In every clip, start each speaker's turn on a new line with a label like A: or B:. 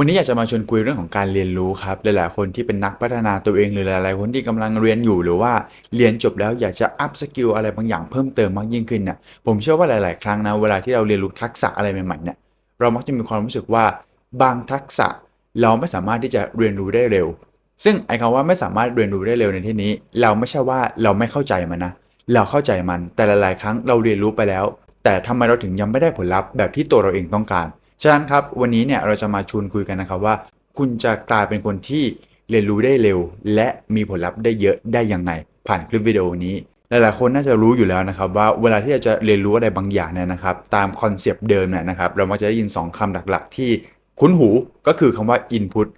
A: วันนี้อยากจะมาชวนคุยเรื่องของการเรียนรู้ครับ หลายๆคนที่เป็นนักพัฒนาตัวเองหรือหลายๆคนที่กำลังเรียนอยู่หรือว่าเรียนจบแล้วอยากจะอัพสกิลอะไรบางอย่างเพิ่มเติมมากยิ่งขึ้นเนี่ยผมเชื่อว่าหลาย ๆ ครั้งนะเวลาที่เราเรียนรู้ทักษะอะไรใหม่ๆเนี่ยเรามักจะมีความรู้สึกว่าบางทักษะเราไม่สามารถที่จะเรียนรู้ได้เร็ว ซึ่งไอ้คำว่าไม่สามารถเรียนรู้ได้เร็วในที่นี้ เราไม่ใช่ว่าเราไม่เข้าใจมันนะเราเข้าใจมันแต่หลาย ๆ ครั้งเราเรียนรู้ไปแล้ว แต่ทำไมเราถึงยังไม่ได้ผลลัพธ์แบบที่ตัวเราเองต้องการ ฉะนั้นครับวันนี้เนี่ยเราจะมาชวนคุยกันนะครับว่า คุณจะกลายเป็นคนที่เรียนรู้ได้เร็ว และมีผลลัพธ์ได้เยอะได้ยังไง ผ่านคลิปวิดีโอนี้หลายๆคนน่าจะรู้อยู่แล้วนะครับว่าเวลาที่เราจะเรียนรู้อะไรบางอย่างเนี่ยนะครับตามคอนเซปต์เดิมเนี่ยนะครับเรามักจะได้ยิน 2คำหลักๆ ที่คุ้นหูก็คือคำว่า input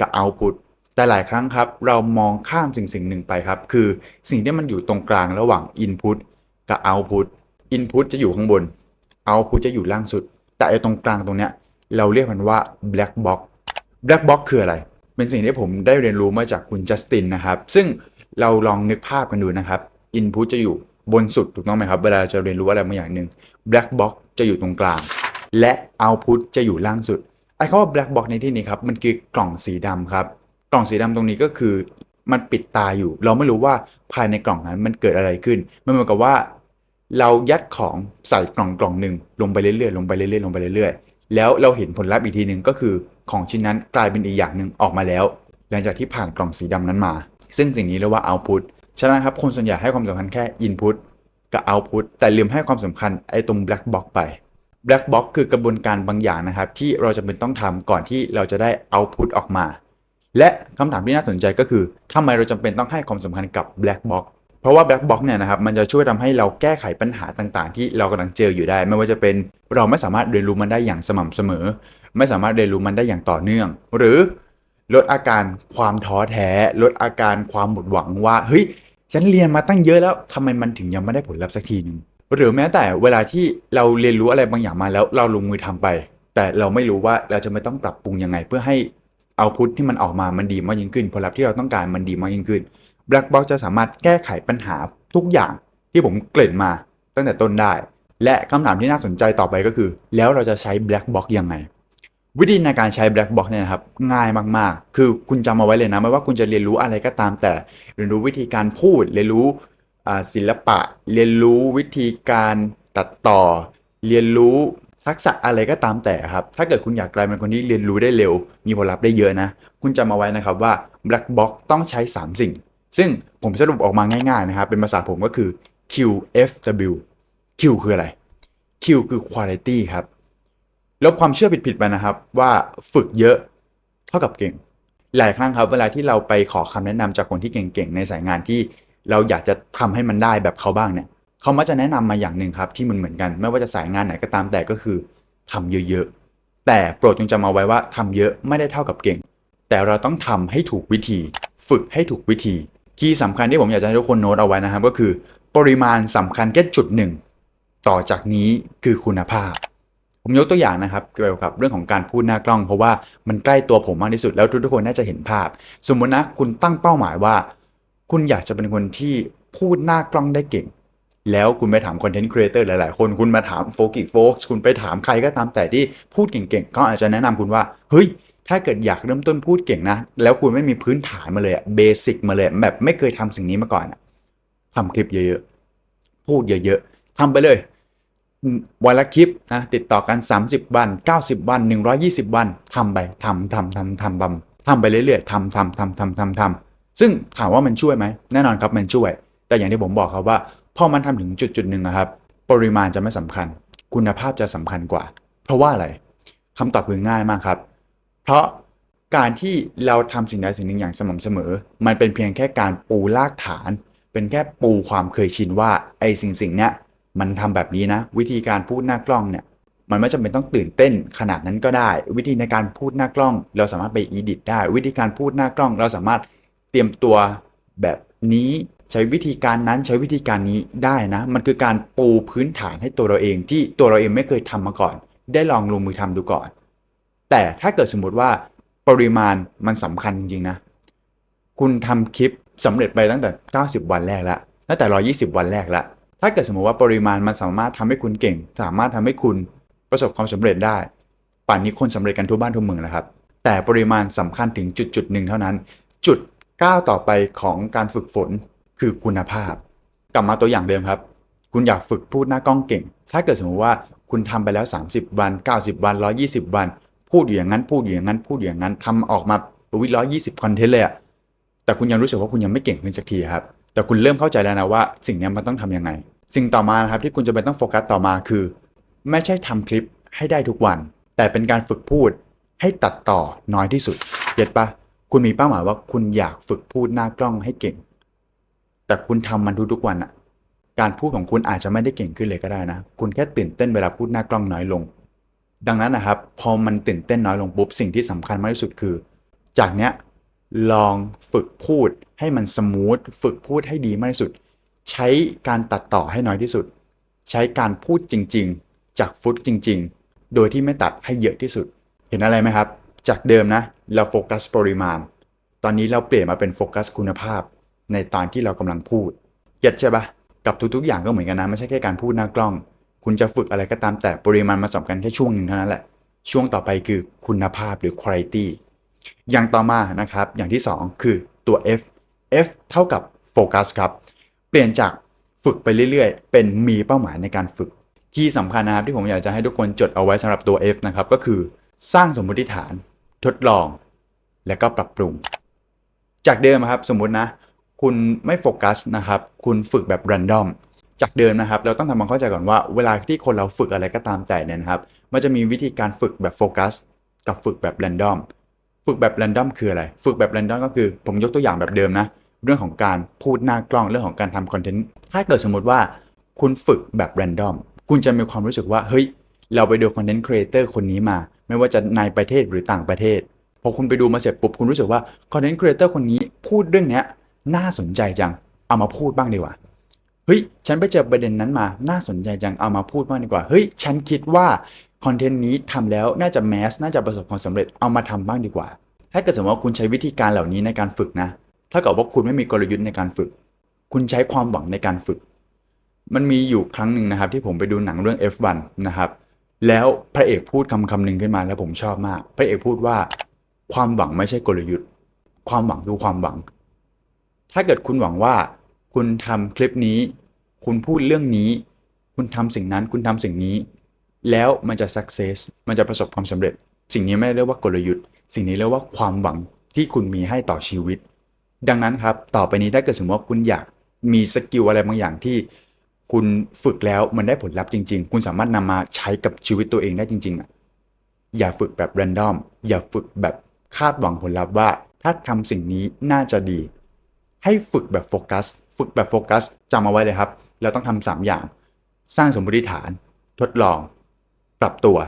A: กับ output แต่หลายครั้งครับเรามองข้ามสิ่งสิ่งหนึ่งไปครับคือสิ่งที่มันอยู่ตรงกลางระหว่าง input กับ output input จะอยู่ข้างบน output จะอยู่ล่างสุด แต่ไอ้ตรงกลางตรงเนี้ยเราเรียกมันว่า black box black box คืออะไร เป็นสิ่งที่ผมได้เรียนรู้มาจากคุณจัสตินนะครับ ซึ่งเราลองนึกภาพกันดูนะครับ input จะอยู่บนสุดถูกต้องไหมครับ เวลาจะเรียนรู้อะไรบางอย่างหนึ่ง black box จะอยู่ตรงกลาง และ output จะอยู่ล่างสุดไอ้คำว่า black box ในที่นี้ครับ มันคือกล่องสีดำครับ กล่องสีดำตรงนี้ก็คือมันปิดตาอยู่ เราไม่รู้ว่าภายในกล่องนั้นมันเกิดอะไรขึ้น มันเหมือนกับว่า เรายัดของใส่กล่องกล่องหนึ่งลงไปเรื่อยๆลงไปเรื่อยๆลงไปเรื่อยๆ แล้วเราเห็นผลลัพธ์อีกทีหนึ่งก็คือของชิ้นนั้นกลายเป็นอีกอย่างหนึ่งออกมาแล้ว หลังจากที่ผ่านกล่องสีดำนั้นมา ซึ่งสิ่งนี้เรียกว่า output ฉะนั้นครับคนส่วนใหญ่ให้ความสำคัญแค่ input กับ output แต่ลืมให้ความสำคัญไอ้ตรง black box ไป black box คือกระบวนการบางอย่างนะครับที่เราจะเป็นต้องทำก่อนที่เราจะได้ output ออกมา และคำถามที่น่าสนใจก็คือทำไมเราจำเป็นต้องให้ความสำคัญกับ black box เพราะว่า black box เนี่ยนะครับมันจะช่วยทำให้เราแก้ไขปัญหาต่างๆ ที่เรากำลังเจออยู่ได้ ไม่ว่าจะเป็นเราไม่สามารถเรียนรู้มันได้อย่างสม่ำเสมอ ไม่สามารถเรียนรู้มันได้อย่างต่อเนื่อง หรือลดอาการความท้อแท้ ลดอาการความหมดหวังว่าเฮ้ยฉันเรียนมาตั้งเยอะแล้วทำไมมันถึงยังไม่ได้ผลลัพธ์สักทีหนึ่งหรือแม้แต่เวลาที่เราเรียนรู้อะไรบางอย่างมาแล้วเราลงมือทำไป แต่เราไม่รู้ว่าเราจะไม่ต้องปรับปรุงยังไง เพื่อให้เอาพุทที่มันออกมามันดีมากยิ่งขึ้น ผลลัพธ์ที่เราต้องการมันดีมากยิ่งขึ้น Black Box จะสามารถแก้ไขปัญหาทุกอย่างที่ผมเกริ่นมาตั้งแต่ต้นได้ และคำถามที่น่าสนใจต่อไปก็คือ แล้วเราจะใช้ Black Box ยังไง วิธีในการใช้ Black Box เนี่ยนะครับง่ายมากๆ คือคุณจำเอาไว้เลยนะ ไม่ว่าคุณจะเรียนรู้อะไรก็ตามแต่ เรียนรู้วิธีการพูด เรียนรู้ศิลปะ เรียนรู้วิธีการตัดต่อ เรียนรู้ทักษะอะไรก็ตามแต่ครับ ถ้าเกิดคุณอยากกลายเป็นคนที่เรียนรู้ได้เร็ว มีผลลัพธ์ได้เยอะนะ คุณจำเอาไว้นะครับว่า Black Box ต้องใช้ 3 สิ่ง ซึ่งผมสรุปออกมาง่ายๆนะครับ เป็นภาษาผมก็คือ QFW Q คืออะไร Q คือ quality ครับ ลบความเชื่อผิดๆไปนะครับ ว่าฝึกเยอะเท่ากับเก่ง หลายครั้งครับเวลาที่เราไปขอคำแนะนำจากคนที่เก่งๆ ในสายงานที่เราอยากจะทำให้มันได้แบบเขาบ้างเนี่ยเขามักจะแนะนำมาอย่างหนึ่งครับที่มันเหมือนกัน ไม่ว่าจะสายงานไหนก็ตามแต่ก็คือทำเยอะๆ แต่โปรดจงจำเอาไว้ว่าทำเยอะไม่ได้เท่ากับเก่ง แต่เราต้องทำให้ถูกวิธี ฝึกให้ถูกวิธี คีย์สำคัญที่ผมอยากจะให้ทุกคนโน้ตเอาไว้นะครับ ก็คือ ปริมาณสำคัญแค่จุดหนึ่งต่อจากนี้คือคุณภาพ ผมยกตัวอย่างนะครับ เกี่ยวกับเรื่องของการพูดหน้ากล้อง เพราะว่ามันใกล้ตัวผมมากที่สุดแล้วทุกๆคนน่าจะเห็นภาพ สมมตินะคุณตั้งเป้าหมายว่า คุณอยากจะเป็นคนที่พูดหน้ากล้องได้เก่งแล้วคุณไปถามคอนเทนต์ครีเอเตอร์หลาย ๆ คน คุณมาถามโฟกิโฟกคุณไปถามใครก็ตามแต่ที่พูดเก่ง ๆ เขาอาจจะแนะนำคุณว่า เฮ้ย ถ้าเกิดอยากเริ่มต้นพูดเก่งนะ แล้วคุณไม่มีพื้นฐานมาเลยเบสิกมาเลย แบบไม่เคยทำสิ่งนี้มาก่อนอะทำคลิปเยอะๆ พูดเยอะๆทำไปเลย วันละคลิปนะติดต่อกัน 30 วัน 90 วัน 120 วันทำไปทำทำทำทำทำทำไปเรื่อยๆทำทำทำทำทำทำซึ่งถามว่ามันช่วยไหมแน่นอนครับมันช่วย แต่อย่างที่ผมบอกครับว่าพอมันทำถึงจุดจุดหนึ่งครับ ปริมาณจะไม่สำคัญ คุณภาพจะสำคัญกว่า เพราะว่าอะไรคำตอบคือง่ายมากครับ เพราะการที่เราทำสิ่งใดสิ่งหนึ่งอย่างสม่ำเสมอ มันเป็นเพียงแค่การปูรากฐาน เป็นแค่ปูความเคยชินว่าไอ้สิ่งสิ่งเนี้ยมันทำแบบนี้นะ วิธีการพูดหน้ากล้องเนี่ยมันไม่จำเป็นต้องตื่นเต้นขนาดนั้นก็ได้ วิธีในการพูดหน้ากล้อง เราสามารถไปอีดิทได้ วิธีการพูดหน้ากล้อง เราสามารถเตรียมตัวแบบนี้ใช้วิธีการนั้นใช้วิธีการนี้ได้นะ มันคือการปูพื้นฐานให้ตัวเราเองที่ตัวเราเองไม่เคยทำมาก่อน ได้ลองลงมือทำดูก่อน แต่ถ้าเกิดสมมติว่าปริมาณมันสำคัญจริงๆนะคุณทำคลิปสำเร็จไปตั้งแต่ 90 วันแรกแล้วตั้งแต่ 120 วันแรกแล้วถ้าเกิดสมมติว่าปริมาณมันสามารถทำให้คุณเก่ง สามารถทำให้คุณประสบความสำเร็จได้ ป่านนี้คนสำเร็จกันทั่วบ้านทั่วเมืองแล้วครับ แต่ปริมาณสำคัญถึงจุดจุดหนึ่งเท่านั้น จุดก้าวต่อไปของการฝึกฝนคือคุณภาพ กลับมาตัวอย่างเดิมครับ คุณอยากฝึกพูดหน้ากล้องเก่ง ถ้าเกิดสมมติว่าคุณทำไปแล้ว 30 วัน 90 วัน 120 วัน พูดอยู่อย่างนั้น พูดอยู่อย่างนั้น พูดอย่างนั้นทำออกมาวิร้อยยี่สิบคอนเทนต์เลยอะแต่คุณยังรู้สึกว่าคุณยังไม่เก่งขึ้นสักทีครับ แต่คุณเริ่มเข้าใจแล้วนะว่า สิ่งนี้มันต้องทำยังไง สิ่งต่อมาครับที่คุณจะเป็นต้องโฟกัสต่อมาคือ ไม่ใช่ทำคลิปให้ได้ทุกวัน แต่เป็นการฝึกพูดให้ตัดต่อน้อยที่สุดเก็ตปะคุณมีเป้าหมายว่าคุณอยากฝึกพูดหน้ากล้องให้เก่ง แต่คุณทำมันทุกๆวันอะการพูดของคุณอาจจะไม่ได้เก่งขึ้นเลยก็ได้นะ คุณแค่ตื่นเต้นเวลาพูดหน้ากล้องน้อยลง ดังนั้นนะครับพอมันตื่นเต้นน้อยลงปุ๊บสิ่งที่สำคัญมากที่สุดคือ จากเนี้ยลองฝึกพูดให้มันสมูทฝึกพูดให้ดีมากที่สุด ใช้การตัดต่อให้น้อยที่สุด ใช้การพูดจริง ๆ จากฟุตจริง ๆ โดยที่ไม่ตัดให้เยอะที่สุด เห็นอะไรไหมครับ จากเดิมนะเราโฟกัสปริมาณ ตอนนี้เราเปลี่ยนมาเป็นโฟกัสคุณภาพ ในตอนที่เรากำลังพูดเก็ตใช่ปะกับทุกๆ อย่างก็เหมือนกันนะไม่ใช่แค่การพูดหน้ากล้อง คุณจะฝึกอะไรก็ตามแต่ปริมาณมันสำคัญแค่ช่วงหนึ่งเท่านั้นแหละ ช่วงต่อไปคือคุณภาพหรือ quality อย่างต่อมานะครับ อย่างที่ 2 คือตัว F F เท่ากับโฟกัสครับ เปลี่ยนจากฝึกไปเรื่อยๆ เป็นมีเป้าหมายในการฝึก ที่สำคัญนะครับที่ผมอยากจะให้ทุกคนจดเอาไว้สำหรับตัว F นะครับ ก็คือสร้างสมมติฐาน ทดลอง และก็ปรับปรุง จากเดิมครับ สมมตินะ คุณไม่โฟกัสนะครับ คุณฝึกแบบ random จากเดิมนะครับ เราต้องทำความเข้าใจก่อนว่าเวลาที่คนเราฝึกอะไรก็ตามแต่เนี่ยนะครับ มันจะมีวิธีการฝึกแบบโฟกัสกับฝึกแบบ random ฝึกแบบ random คืออะไร ฝึกแบบ random ก็คือผมยกตัวอย่างแบบเดิมนะ เรื่องของการพูดหน้ากล้องเรื่องของการทำคอนเทนต์ถ้าเกิดสมมติว่า คุณฝึกแบบ random คุณจะมีความรู้สึกว่าเฮ้ยเราไปดูคอนเทนต์ครีเอเตอร์คนนี้มา ไม่ว่าจะในประเทศหรือต่างประเทศพอคุณไปดูมาเสร็จปุ๊บคุณรู้สึกว่าคอนเทนต์ครีเอเตอร์คนนี้พูดเรื่องเนี้ยน่าสนใจจังเอามาพูดบ้างดีกว่า เฮ้ยฉันไปเจอประเด็นนั้นมา น่าสนใจจังเอามาพูดบ้างดีกว่า เฮ้ย ฉันคิดว่าคอนเทนต์นี้ทำแล้วน่าจะแมสน่าจะประสบความสำเร็จเอามาทำบ้างดีกว่า ถ้าเกิดสมมติว่าคุณใช้วิธีการเหล่านี้ในการฝึกนะถ้าเกิดว่าคุณไม่มีกลยุทธ์ในการฝึก คุณใช้ความหวังในการฝึก มันมีอยู่ครั้งหนึ่งนะครับ ที่ผมไปดูหนังเรื่อง F1 นะครับ แล้วพระเอกพูดคำคำหนึ่งขึ้นมาแล้วผมชอบมาก พระเอกพูดว่า ความหวังไม่ใช่กลยุทธ์ ความหวังคือความหวัง ถ้าเกิดคุณหวังว่า คุณทำคลิปนี้ คุณพูดเรื่องนี้ คุณทำสิ่งนั้น คุณทำสิ่งนี้ แล้วมันจะ success มันจะประสบความสำเร็จ สิ่งนี้ไม่ได้เรียกว่ากลยุทธ์ สิ่งนี้เรียกว่าความหวังที่คุณมีให้ต่อชีวิต ดังนั้นครับ ต่อไปนี้ถ้าเกิดสมมติว่าคุณอยากมีสกิลอะไรบางอย่างที่คุณฝึกแล้วมันได้ผลลัพธ์จริง ๆ คุณสามารถนำมาใช้กับชีวิตตัวเองได้จริงๆอะอย่าฝึกแบบ random อย่าฝึกแบบคาดหวังผลลัพธ์ว่า ถ้าทำสิ่งนี้น่าจะดี ให้ฝึกแบบโฟกัส ฝึกแบบโฟกัสจำเอาไว้เลยครับ เราต้องทำสามอย่าง สร้างสมมติฐาน ทดลอง ปรับตัว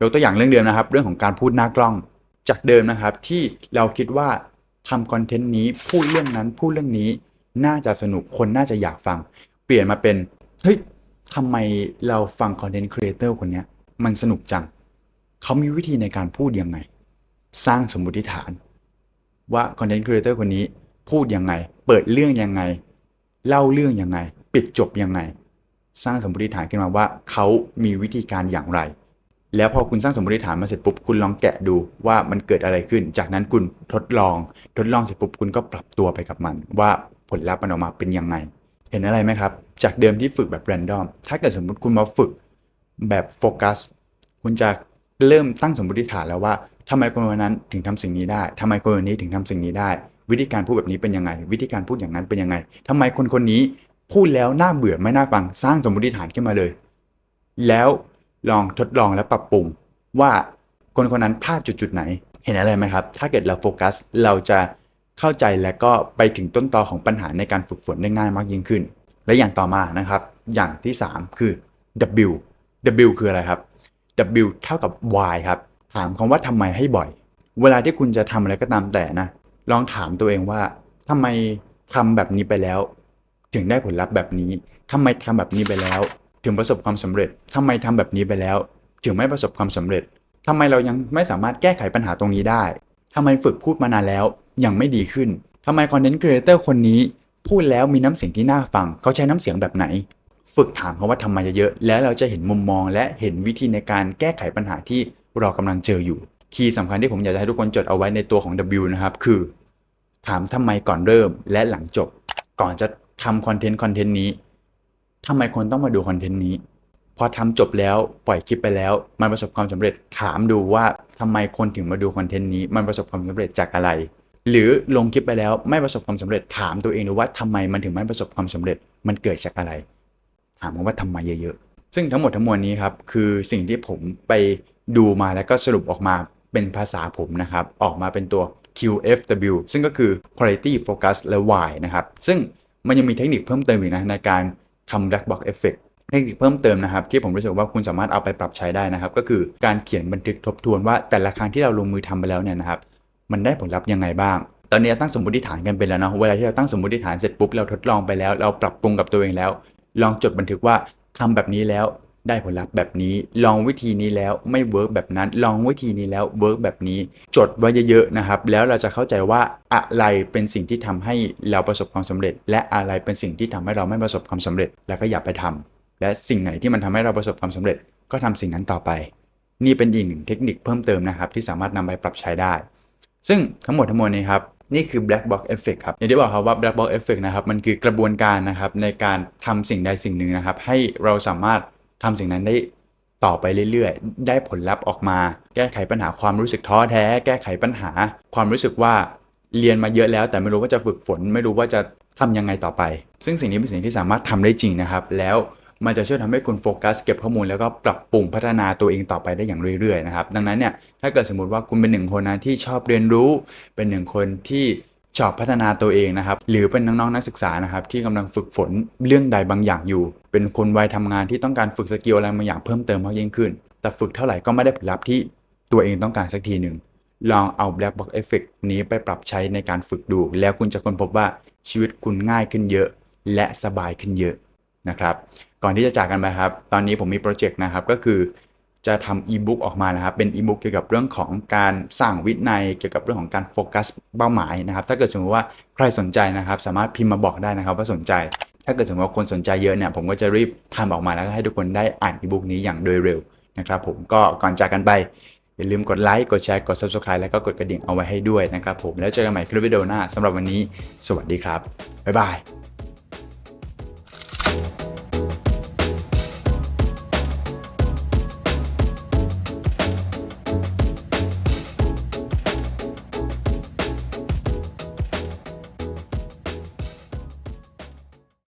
A: ยกตัวอย่างเรื่องเดิมนะครับ เรื่องของการพูดหน้ากล้อง จากเดิมนะครับ ที่เราคิดว่าทำคอนเทนต์นี้พูดเรื่องนั้นพูดเรื่องนี้น่าจะสนุกคนน่าจะอยากฟัง เปลี่ยนมาเป็นเฮ้ยทำไมเราฟังคอนเทนต์ครีเอเตอร์คนนี้มันสนุกจัง เขามีวิธีในการพูดยังไง สร้างสมมติฐาน ว่าคอนเทนต์ครีเอเตอร์คนนี้ พูดยังไง เปิดเรื่องยังไง เล่าเรื่องยังไง ปิดจบยังไง สร้างสมมติฐานขึ้นมาว่าเขามีวิธีการอย่างไร แล้วพอคุณสร้างสมมติฐานมาเสร็จปุ๊บคุณลองแกะดูว่ามันเกิดอะไรขึ้น จากนั้นคุณทดลอง ทดลองเสร็จปุ๊บคุณก็ปรับตัวไปกับมัน ว่าผลลัพธ์มันออกมาเป็นยังไง เห็นอะไรไหมครับ จากเดิมที่ฝึกแบบ random ถ้าเกิดสมมติคุณมาฝึกแบบโฟกัส คุณจะเริ่มตั้งสมมติฐานแล้วว่าทำไมคนคนนั้นถึงทำสิ่งนี้ได้ทำไมคนคนนี้ถึงทำสิ่งนี้ได้ วิธีการพูดแบบนี้เป็นยังไง วิธีการพูดอย่างนั้นเป็นยังไงทำไมคนคนนี้พูดแล้วน่าเบื่อไม่น่าฟังสร้างสมมติฐานขึ้นมาเลย แล้วลองทดลองและปรับปรุงว่าคนคนนั้นพลาดจุดๆไหน เห็นอะไรไหมครับ ถ้าเกิดเราโฟกัสเราจะเข้าใจและก็ไปถึงต้นตอของปัญหาในการฝึกฝนได้ง่ายมากยิ่งขึ้น และอย่างต่อมานะครับ อย่างที่ 3 คือ W W คืออะไรครับ W เท่ากับ Y ครับ ถามคำว่าทำไมให้บ่อย เวลาที่คุณจะทำอะไรก็ตามแต่นะ ลองถามตัวเองว่าทำไมทำแบบนี้ไปแล้ว ถึงได้ผลลัพธ์แบบนี้ทำไมทำแบบนี้ไปแล้ว ถึงประสบความสำเร็จทำไมทำแบบนี้ไปแล้ว ถึงไม่ประสบความสำเร็จทำไมเรายังไม่สามารถแก้ไขปัญหาตรงนี้ได้ทำไมฝึกพูดมานานแล้วยังไม่ดีขึ้นทำไมคอนเทนต์ครีเอเตอร์คนนี้ พูดแล้วมีน้ำเสียงที่น่าฟัง เขาใช้น้ำเสียงแบบไหน ฝึกถามเขาว่าทำไมเยอะๆแล้วเราจะเห็นมุมมองและเห็นวิธีในการแก้ไขปัญหาที่เรากำลังเจออยู่ คีย์สำคัญที่ผมอยากจะให้ทุกคนจดเอาไว้ในตัวของ W นะครับ คือ ถามทำไมก่อนเริ่มและหลังจบ ก่อนจะทำคอนเทนต์คอนเทนต์นี้ทำไมคนต้องมาดูคอนเทนต์นี้ พอทำจบแล้วปล่อยคลิปไปแล้ว มันประสบความสำเร็จถามดูว่าทำไมคนถึงมาดูคอนเทนต์นี้ มันประสบความสำเร็จจากอะไร หรือลงคลิปไปแล้วไม่ประสบความสำเร็จถามตัวเองดูว่าทำไมมันถึงไม่ประสบความสำเร็จ มันเกิดจากอะไร ถามว่าทำไมเยอะๆซึ่งทั้งหมดทั้งมวลนี้ครับคือสิ่งที่ผมไปดูมาแล้วก็สรุปออกมา เป็นภาษาผมนะครับ ออกมาเป็นตัว QFW ซึ่งก็คือ Quality Focus และ Why นะครับ ซึ่งมันยังมีเทคนิคเพิ่มเติมอีกนะในการทำ Black Box Effect เทคนิคเพิ่มเติมนะครับ ที่ผมรู้สึกว่าคุณสามารถเอาไปปรับใช้ได้นะครับ ก็คือการเขียนบันทึกทบทวนว่าแต่ละครั้งที่เราลงมือทำไปแล้วเนี่ยนะครับ มันได้ผลลัพธ์ยังไงบ้าง ตอนนี้ตั้งสมมติฐานกันไปแล้วเนาะเวลาที่เราตั้งสมมติฐานเสร็จปุ๊บเราทดลองไปแล้ว เราปรับปรุงกับตัวเองแล้ว ลองจดบันทึกว่าทำแบบนี้แล้ว ได้ผลลัพธ์แบบนี้ ลองวิธีนี้แล้วไม่เวิร์กแบบนั้น ลองวิธีนี้แล้วเวิร์กแบบนี้ จดไว้เยอะๆนะครับ แล้วเราจะเข้าใจว่าอะไรเป็นสิ่งที่ทำให้เราประสบความสำเร็จ และอะไรเป็นสิ่งที่ทำให้เราไม่ประสบความสำเร็จ แล้วก็อย่าไปทำและสิ่งไหนที่มันทำให้เราประสบความสำเร็จ ก็ทำสิ่งนั้นต่อไป นี่เป็นอีกหนึ่งเทคนิคเพิ่มเติมนะครับ ที่สามารถนำไปปรับใช้ได้ ซึ่งทั้งหมดทั้งมวลนี้ครับนี่คือ black box effect ครับ อย่างที่บอกครับว่า black box effect นะครับ มันคือกระบวนการนะครับในการทำสิ่งใดสิ่งหนึ่งนะครับ ให้เราสามารถ ทำสิ่งนั้นได้ต่อไปเรื่อยๆ ได้ผลลัพธ์ออกมา แก้ไขปัญหาความรู้สึกท้อแท้ แก้ไขปัญหา ความรู้สึกว่าเรียนมาเยอะแล้ว แต่ไม่รู้ว่าจะฝึกฝน ไม่รู้ว่าจะทำยังไงต่อไป ซึ่งสิ่งนี้เป็นสิ่งที่สามารถทำได้จริงนะครับ แล้วมันจะช่วยทำให้คุณโฟกัสเก็บข้อมูลแล้วก็ปรับปรุงพัฒนาตัวเองต่อไปได้อย่างเรื่อยๆนะครับ ดังนั้นเนี่ย ถ้าเกิดสมมติว่าคุณเป็นหนึ่งคนนะที่ชอบเรียนรู้ เป็นหนึ่งคนที่ ชอบพัฒนาตัวเองนะครับ หรือเป็นน้องๆนักศึกษานะครับ ที่กำลังฝึกฝนเรื่องใดบางอย่างอยู่ เป็นคนวัยทำงานที่ต้องการฝึกสกิลอะไรบางอย่างเพิ่มเติมมากยิ่งขึ้น แต่ฝึกเท่าไหร่ก็ไม่ได้ผลลัพธ์ที่ตัวเองต้องการสักทีหนึ่งลองเอา Black Box Effect นี้ไปปรับใช้ในการฝึกดู แล้วคุณจะค้นพบว่าชีวิตคุณง่ายขึ้นเยอะ และสบายขึ้นเยอะนะครับ ก่อนที่จะจากกันไปครับ ตอนนี้ผมมีโปรเจกต์นะครับก็คือ จะทำอีบุ๊กออกมานะครับ เป็นอีบุ๊กเกี่ยวกับเรื่องของการสร้างวินัยเกี่ยวกับเรื่องของการโฟกัสเป้าหมายนะครับ ถ้าเกิดสมมติว่าใครสนใจนะครับ สามารถพิมพ์มาบอกได้นะครับ ว่าสนใจ ถ้าเกิดสมมติว่าคนสนใจเยอะเนี่ยผมก็จะรีบทำออกมาแล้วก็ให้ทุกคนได้อ่านอีบุ๊กนี้อย่างโดยเร็วนะครับ ผมก็ก่อนจากกันไปอย่าลืมกดไลค์กดแชร์กด subscribe แล้วก็กดกระดิ่งเอาไว้ให้ด้วยนะครับผมแล้วเจอกันใหม่คลิปวิดีโอหน้าสำหรับวันนี้ สวัสดีครับบ๊ายบาย